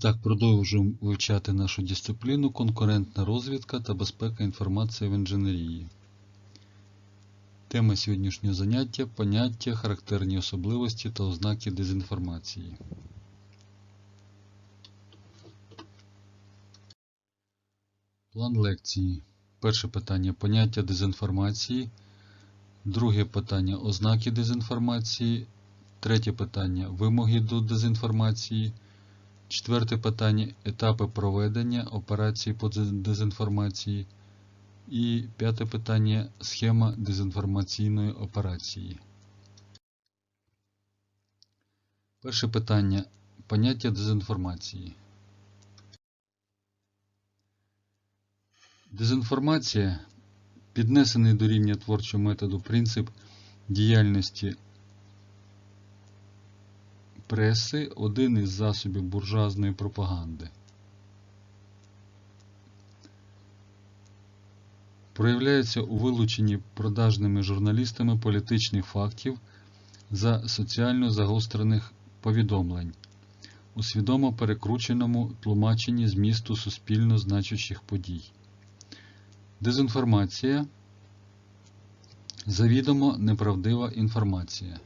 Так, продовжуємо вивчати нашу дисципліну конкурентна розвідка та безпека інформації в інженерії. Тема сьогоднішнього заняття поняття, характерні особливості та ознаки дезінформації. План лекції. Перше питання поняття дезінформації. Друге питання ознаки дезінформації. Третє питання вимоги до дезінформації. Четверте питання етапи проведення операції по дезінформації. І п'яте питання схема дезінформаційної операції. Перше питання поняття дезінформації. Дезінформація піднесений до рівня творчого методу принцип діяльності преси один із засобів буржуазної пропаганди. Проявляється у вилученні продажними журналістами політичних фактів за соціально загострених повідомлень, у свідомо перекрученому тлумаченні змісту суспільно значущих подій. Дезінформація завідомо неправдива інформація.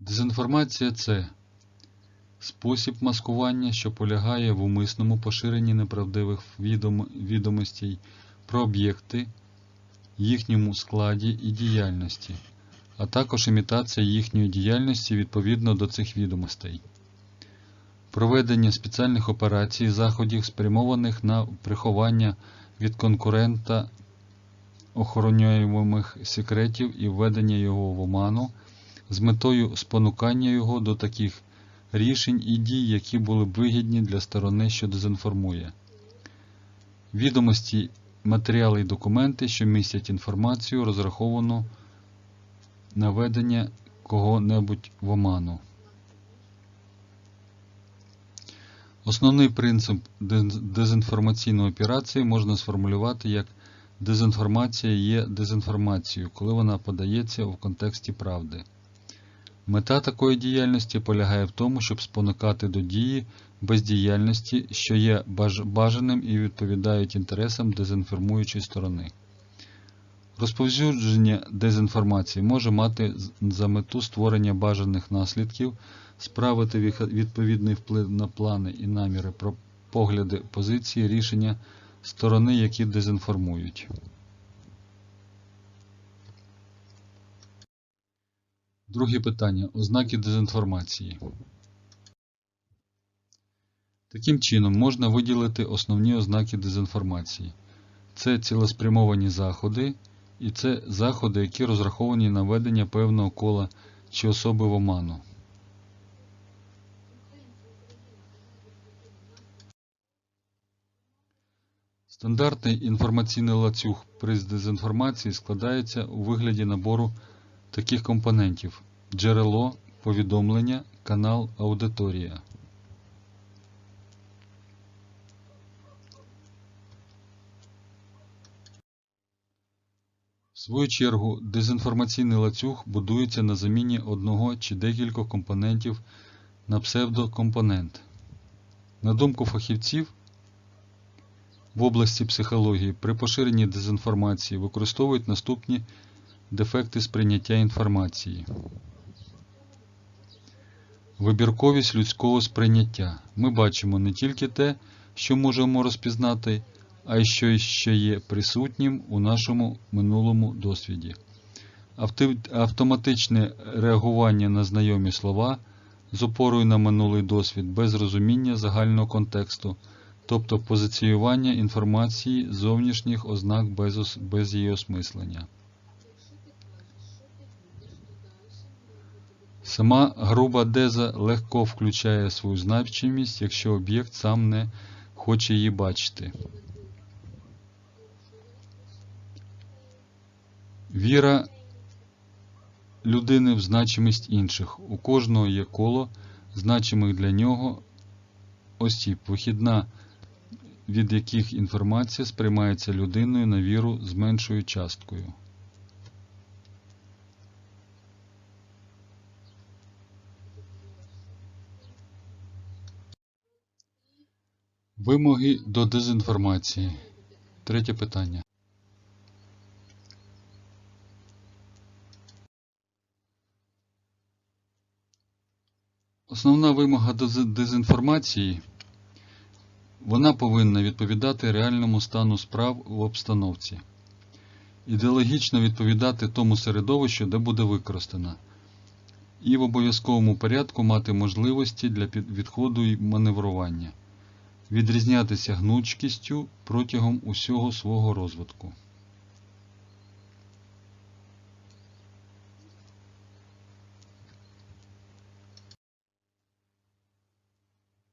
Дезінформація це спосіб маскування, що полягає в умисному поширенні неправдивих відом- відомостей про об'єкти, їхньому складі і діяльності, а також імітація їхньої діяльності відповідно до цих відомостей. Проведення спеціальних операцій, заходів, спрямованих на приховання від конкурента охоронюємих секретів і введення його в оману з метою спонукання його до таких рішень і дій, які були б вигідні для сторони, що дезінформує. Відомості, матеріали і документи, що містять інформацію, розраховану на ведення кого-небудь в оману. Основний принцип дезінформаційної операції можна сформулювати як дезінформація є дезінформацією, коли вона подається в контексті правди. Мета такої діяльності полягає в тому, щоб спонукати до дії бездіяльності, що є бажаним і відповідають інтересам дезінформуючої сторони. Розповсюдження дезінформації може мати за мету створення бажаних наслідків, справити відповідний вплив на плани і наміри про погляди, позиції, рішення сторони, які дезінформують. Друге питання. Ознаки дезінформації. Таким чином, можна виділити основні ознаки дезінформації. Це цілеспрямовані заходи, і це заходи, які розраховані на ведення певного кола чи особи в оману. Стандартний інформаційний ланцюг при дезінформації складається у вигляді набору таких компонентів: джерело, повідомлення, канал, аудиторія. В свою чергу, дезінформаційний ланцюг будується на заміні одного чи декількох компонентів на псевдокомпонент. На думку фахівців, в області психології при поширенні дезінформації використовують наступні дефекти сприйняття інформації. Вибірковість людського сприйняття. Ми бачимо не тільки те, що можемо розпізнати, а й що ще є присутнім у нашому минулому досвіді. Автоматичне реагування на знайомі слова з опорою на минулий досвід без розуміння загального контексту, тобто позиціювання інформації зовнішніх ознак без її осмислення. Сама груба деза легко включає свою значимість, якщо об'єкт сам не хоче її бачити. Віра людини в значимість інших. У кожного є коло значимих для нього осіб, вихідна від яких інформація сприймається людиною на віру з меншою часткою. Вимоги до дезінформації. Третє питання. Основна вимога до дезінформації вона повинна відповідати реальному стану справ в обстановці, ідеологічно відповідати тому середовищу, де буде використана, і в обов'язковому порядку мати можливості для відходу і маневрування відрізнятися гнучкістю протягом усього свого розвитку.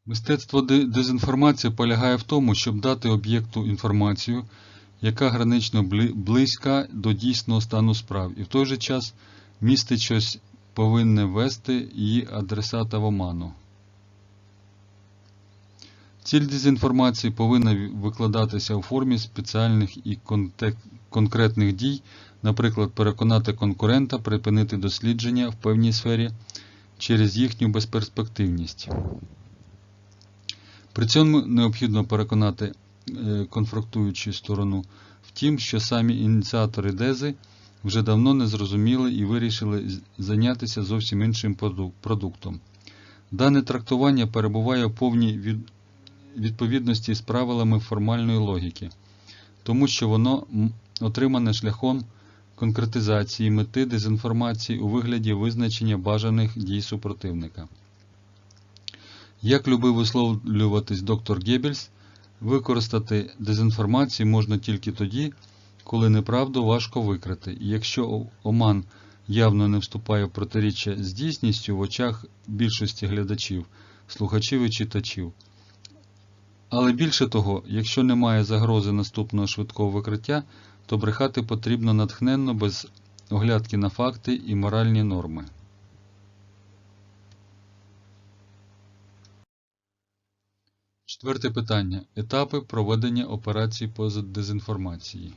Мистецтво дезінформації полягає в тому, щоб дати об'єкту інформацію, яка гранично близька до дійсного стану справ, і в той же час містить щось повинне ввести її адресата в оману. Ціль дезінформації повинна викладатися у формі спеціальних і конкретних дій, наприклад, переконати конкурента припинити дослідження в певній сфері через їхню безперспективність. При цьому необхідно переконати е, конфронтуючу сторону в тім, що самі ініціатори дези вже давно не зрозуміли і вирішили зайнятися зовсім іншим продуктом. Дане трактування перебуває в повній від відповідності з правилами формальної логіки, тому що воно отримане шляхом конкретизації мети дезінформації у вигляді визначення бажаних дій супротивника. Як любив висловлюватись доктор Геббельс, використати дезінформацію можна тільки тоді, коли неправду важко викрити, і якщо оман явно не вступає в протиріччя з дійсністю в очах більшості глядачів, слухачів і читачів. Але більше того, якщо немає загрози наступного швидкого викриття, то брехати потрібно натхненно без оглядки на факти і моральні норми. Четверте питання. Етапи проведення операції по дезінформації.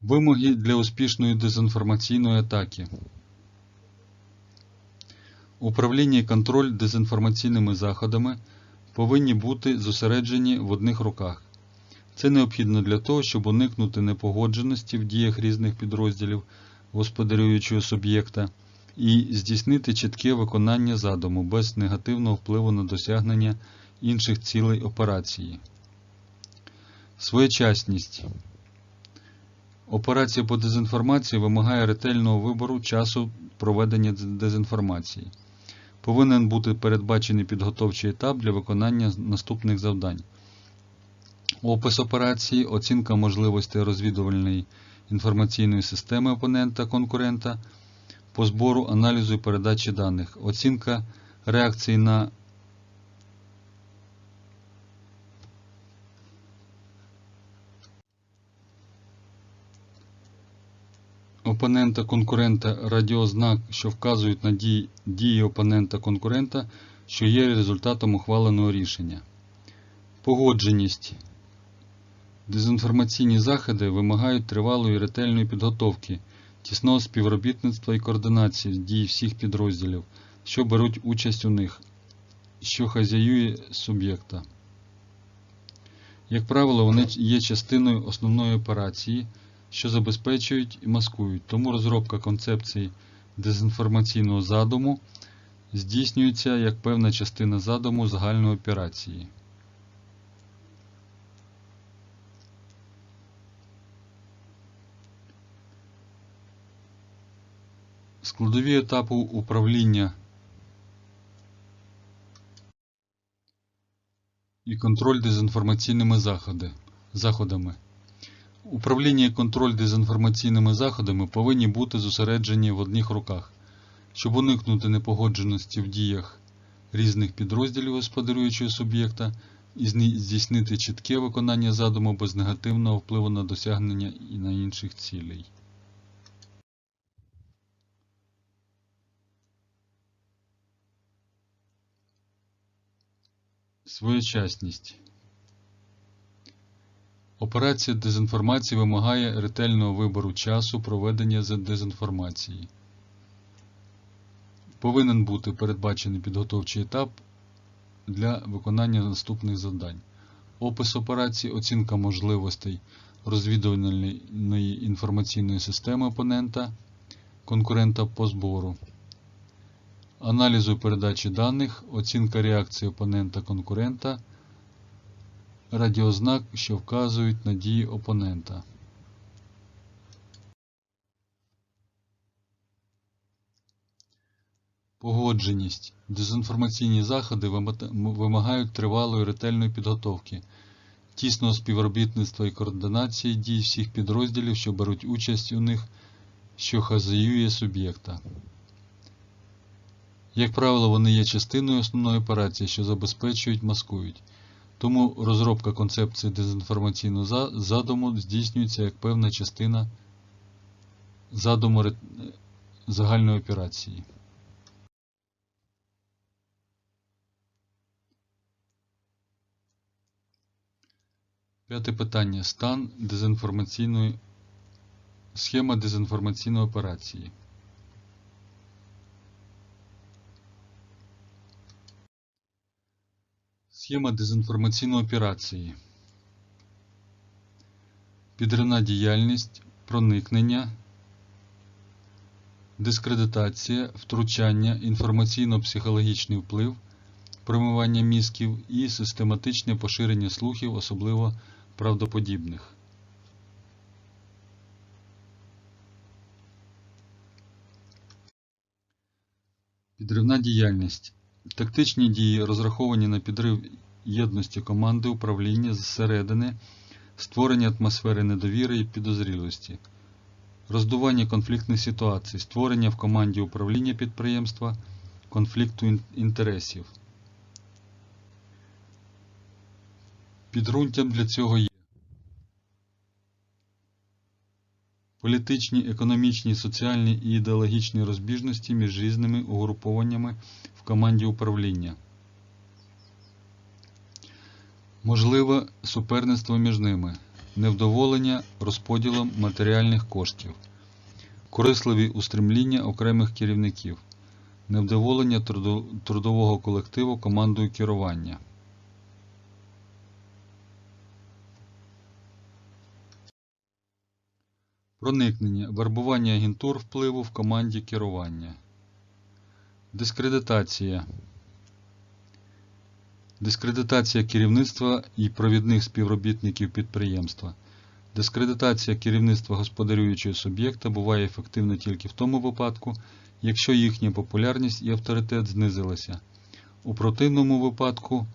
Вимоги для успішної дезінформаційної атаки. Управління і контроль дезінформаційними заходами повинні бути зосереджені в одних руках. Це необхідно для того, щоб уникнути непогодженості в діях різних підрозділів господарюючого суб'єкта і здійснити чітке виконання задуму без негативного впливу на досягнення інших цілей операції. Своєчасність. Операція по дезінформації вимагає ретельного вибору часу проведення дезінформації. Повинен бути передбачений підготовчий етап для виконання наступних завдань. Опис операції, оцінка можливостей розвідувальної інформаційної системи опонента конкурента по збору, аналізу і передачі даних, оцінка реакції на опонента конкурента радіознак, що вказують на дії, дії опонента конкурента, що є результатом ухваленого рішення. Погодженість. Дезінформаційні заходи вимагають тривалої ретельної підготовки, тісного співробітництва і координації дій всіх підрозділів, що беруть участь у них, що хазяює суб'єкта. Як правило, вони є частиною основної операції, що забезпечують і маскують, тому розробка концепції дезінформаційного задуму здійснюється як певна частина задуму загальної операції. Складові етапи управління і контроль дезінформаційними заходами. Управління і контроль дезінформаційними заходами повинні бути зосереджені в одних руках, щоб уникнути непогодженості в діях різних підрозділів господарюючого суб'єкта і здійснити чітке виконання задуму без негативного впливу на досягнення і на інших цілей. Своєчасність. Операція дезінформації вимагає ретельного вибору часу проведення з- дезінформації. Повинен бути передбачений підготовчий етап для виконання наступних завдань. Опис операції, оцінка можливостей розвідувальної інформаційної системи опонента, конкурента по збору, аналізу передачі даних, оцінка реакції опонента конкурента, радіознак, що вказують на дії опонента. Погодженість. Дезінформаційні заходи вимагають тривалої ретельної підготовки, тісного співробітництва і координації дій всіх підрозділів, що беруть участь у них, що хазяює суб'єкта. Як правило, вони є частиною основної операції, що забезпечують, маскують. Тому розробка концепції дезінформаційного задуму здійснюється як певна частина задуму загальної операції. П'яте питання. Стан дезінформаційної схема дезінформаційної операції. Схема дезінформаційної операції. Підривна діяльність, проникнення, дискредитація, втручання, інформаційно-психологічний вплив, промивання мізків і систематичне поширення слухів, особливо правдоподібних. Підривна діяльність. Тактичні дії розраховані на підрив єдності команди управління зсередини, створення атмосфери недовіри і підозрілості, роздування конфліктних ситуацій, створення в команді управління підприємства конфлікту інтересів. Підґрунтям для цього є політичні, економічні, соціальні і ідеологічні розбіжності між різними угрупованнями команді управління. Можливе суперництво між ними, невдоволення розподілом матеріальних коштів, корисливі устремління окремих керівників, невдоволення трудового колективу командою керування. Проникнення, вербування агентур впливу в команді керування. Дискредитація. Дискредитація керівництва і провідних співробітників підприємства. Дискредитація керівництва господарюючого суб'єкта буває ефективна тільки в тому випадку, якщо їхня популярність і авторитет знизилися. У противному випадку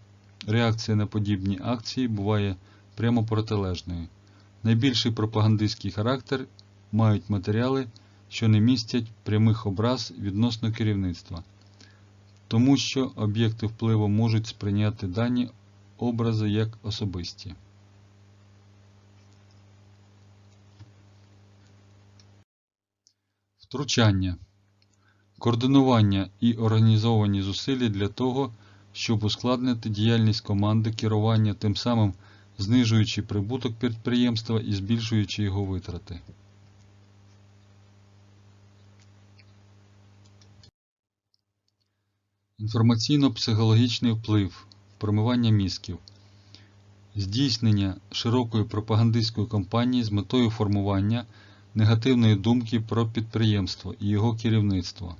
реакція на подібні акції буває прямо протилежною. Найбільший пропагандистський характер мають матеріали, що не містять прямих образ відносно керівництва, тому що об'єкти впливу можуть сприйняти дані образи як особисті. Втручання. Координування і організовані зусилля для того, щоб ускладнити діяльність команди керування, тим самим знижуючи прибуток підприємства і збільшуючи його витрати. Інформаційно-психологічний вплив, промивання мізків, здійснення широкої пропагандистської кампанії з метою формування негативної думки про підприємство і його керівництво.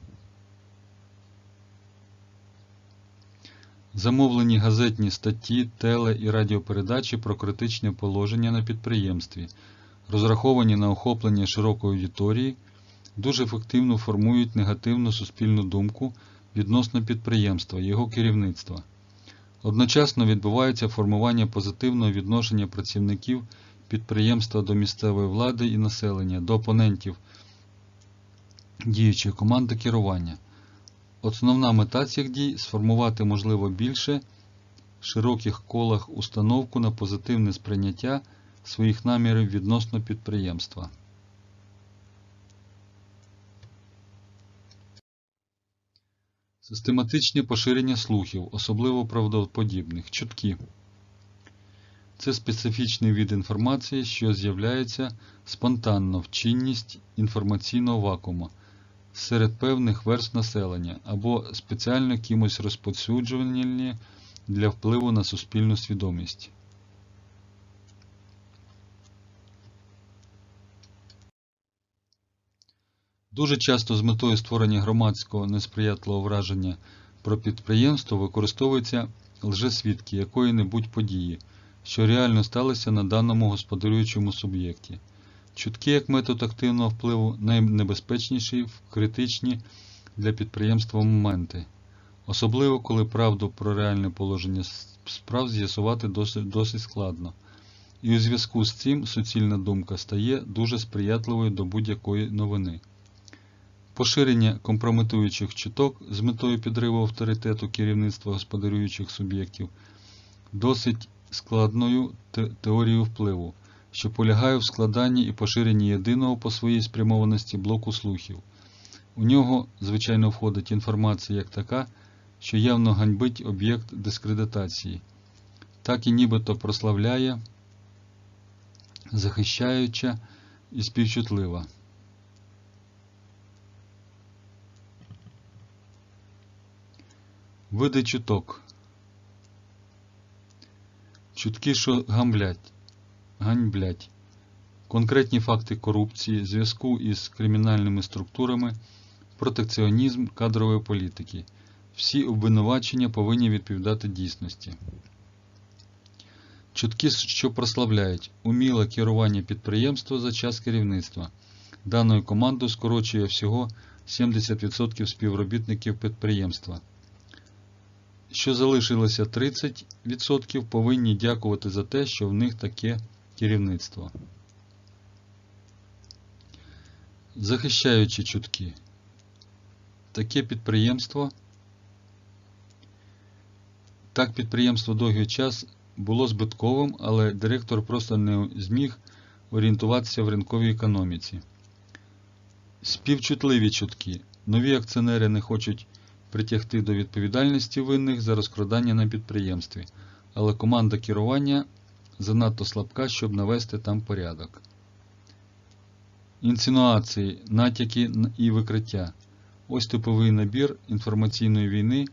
Замовлені газетні статті, теле- і радіопередачі про критичне положення на підприємстві, розраховані на охоплення широкої аудиторії, дуже ефективно формують негативну суспільну думку відносно підприємства його керівництва. Одночасно відбувається формування позитивного відношення працівників підприємства до місцевої влади і населення, до опонентів діючої команди керування. Основна мета цих дій сформувати можливо більше широких колах установку на позитивне сприйняття своїх намірів відносно підприємства. Систематичне поширення слухів, особливо правдоподібних, чутки. Це специфічний від інформації, що з'являється спонтанно в чинність інформаційного вакууму, серед певних верст населення або спеціально кимось розповсюджувані для впливу на суспільну свідомість. Дуже часто з метою створення громадського несприятливого враження про підприємство використовуються лжесвідки якої-небудь події, що реально сталося на даному господарюючому суб'єкті. Чутки як метод активного впливу найнебезпечніші в критичні для підприємства моменти, особливо коли правду про реальне положення справ з'ясувати досить, досить складно. І у зв'язку з цим суцільна думка стає дуже сприятливою до будь-якої новини. Поширення компрометуючих чуток з метою підриву авторитету керівництва господарюючих суб'єктів досить складною те- теорією впливу, що полягає в складанні і поширенні єдиного по своїй спрямованості блоку слухів. У нього, звичайно, входить інформація як така, що явно ганьбить об'єкт дискредитації, так і нібито прославляє, захищаюча і співчутлива. Види чуток. Чутки, що гамблять, ганьблять. Конкретні факти корупції, зв'язку із кримінальними структурами, протекціонізм кадрової політики. Всі обвинувачення повинні відповідати дійсності. Чутки, що прославляють уміле керування підприємства за час керівництва. Даною командою скорочує всього 70% співробітників підприємства що залишилося 30%, повинні дякувати за те, що в них таке керівництво. Захищаючи чутки. Таке підприємство. Так підприємство довгий час було збитковим, але директор просто не зміг орієнтуватися в ринковій економіці. Співчутливі чутки. Нові акціонери не хочуть притягти до відповідальності винних за розкрадання на підприємстві, але команда керування занадто слабка, щоб навести там порядок. Інсинуації, натяки і викриття. Ось типовий набір інформаційної війни,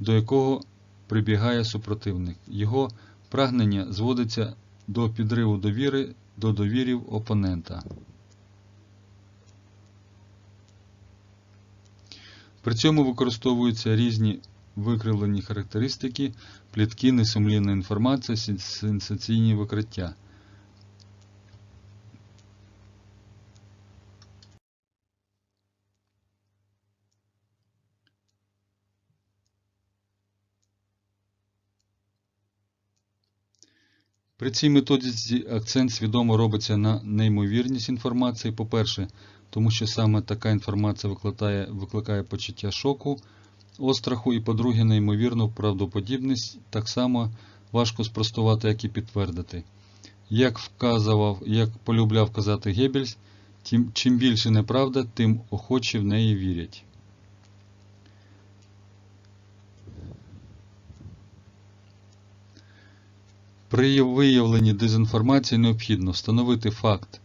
до якого прибігає супротивник. Його прагнення зводиться до підриву довіри до довірів опонента. При цьому використовуються різні викривлені характеристики, плітки, несумлінна інформація, сенсаційні викриття. При цій методиці акцент свідомо робиться на неймовірність інформації. По-перше, тому що саме така інформація викликає, викликає почуття шоку, остраху і, по-друге, неймовірну правдоподібність так само важко спростувати, як і підтвердити. Як вказував, як полюбляв казати Геббельс, тим, чим більше неправда, тим охоче в неї вірять. При виявленні дезінформації необхідно встановити факт,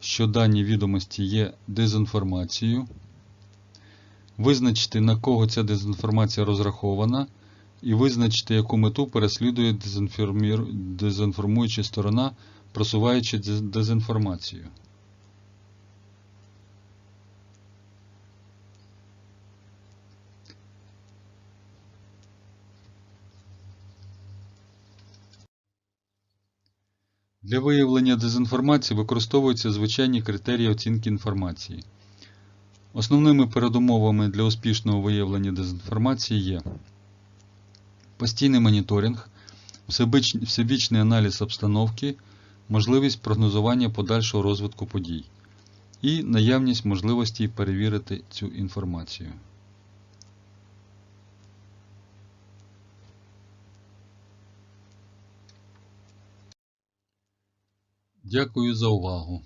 що дані відомості є дезінформацією, визначити, на кого ця дезінформація розрахована, і визначити, яку мету переслідує дезінформуюча сторона, просуваючи дезінформацію. Для виявлення дезінформації використовуються звичайні критерії оцінки інформації. Основними передумовами для успішного виявлення дезінформації є постійний моніторинг, всебічний аналіз обстановки, можливість прогнозування подальшого розвитку подій і наявність можливості перевірити цю інформацію. Дякую за увагу!